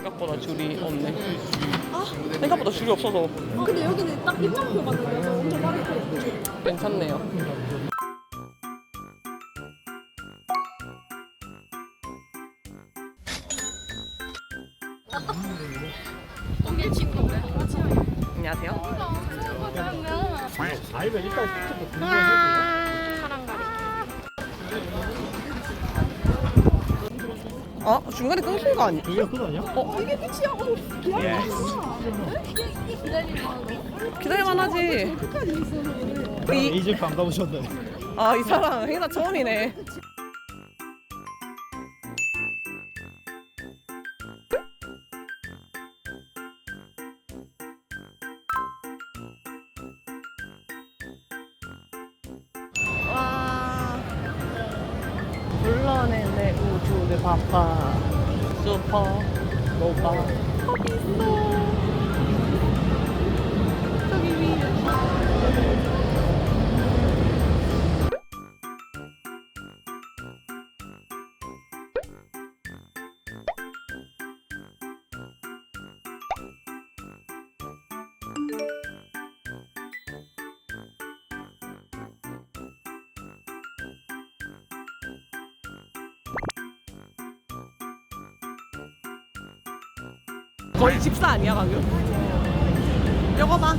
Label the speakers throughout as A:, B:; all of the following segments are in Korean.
A: 생각보다 줄이 없네. 생각보다 줄이 없어서.
B: 근데 여기는 딱 입장표 같은데 엄청 빠르게.
A: 괜찮네요.
B: 동일 친구인데?
A: 안녕하세요.
C: 아니면 일단
A: 어 중간에 끊긴 거 아니야?
C: 이게 끝 아니야?
A: 어
B: 이게 끝이야 어
C: 예.
A: 기다릴만 하지. 이,
C: 이집트 안 가보셨네.
A: 아, 이 사람 행사 처음이네. 불러낸 내 우주를 바빠. 슈퍼 노바. 있어. 거의 집사 아니야 방금? 이거 봐.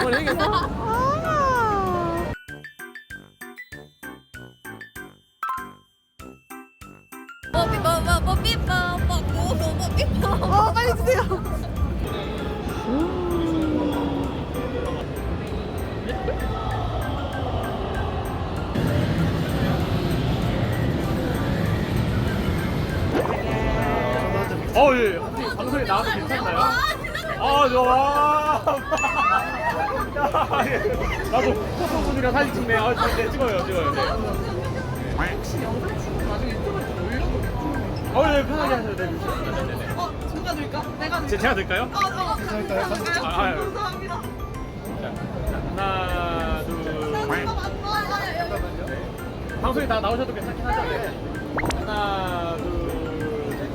A: 머리 생겼어? 아. 어, 빨리 주세요.
C: 어, 예. 혹시 방송에 나와도 괜찮나요? 아, 좋아. 야, 예. 나도 포토분이랑 사진 찍네. 아, 네, 찍어요, 찍어요. 네.
A: 혹시 영상 찍
C: 어, 네, 편하게 하셔도. 네, 네, 네.
A: 어, 누가 들까? 내가
C: 제, 제가 될까요?
A: 어, 어, 감사합니다.
C: 아, 아유.
A: 감사합니다.
C: 자, 하나, 둘, 방송에 다 나오셔도 괜찮긴 하죠. 네. 하나, 둘, 셋.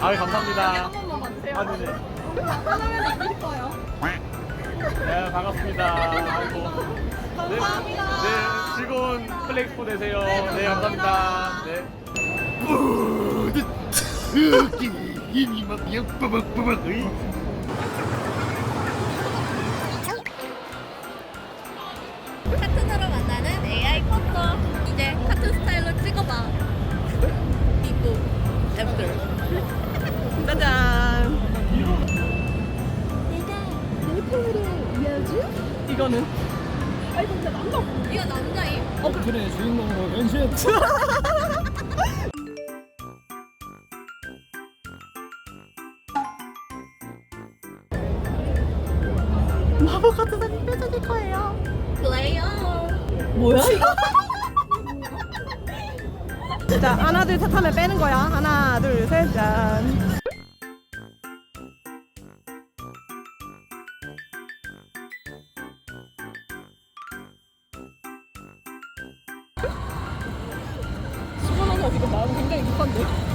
C: 아유, 감사합니다.
A: 번만 봐주세요.
C: 아, 네네.
A: 하나면 이뻐요.
C: 네, 반갑습니다. 아이고. 네,
A: 감사합니다.
C: 네, 즐거운 플레이스포 되세요. 네, 감사합니다. 네. 막 빠박빠박. 으이.
B: 카툰으로 만나는 AI 포터 이제 카툰 스타일로 찍어봐 이거 애프터
A: 짜잔.
B: 내가 내 폰으로 이어줄?
A: 이거는
B: 아니 근데 남자 이거 남자임
C: 그래, 주인공으로 변신.
A: 마법 같은 사람이 뺏어질 거예요.
B: 플레이어
A: 뭐야 이거? 자 하나 둘셋 하면 빼는 거야. 하나 둘셋 짠. 이거 마음 굉장히 급한데.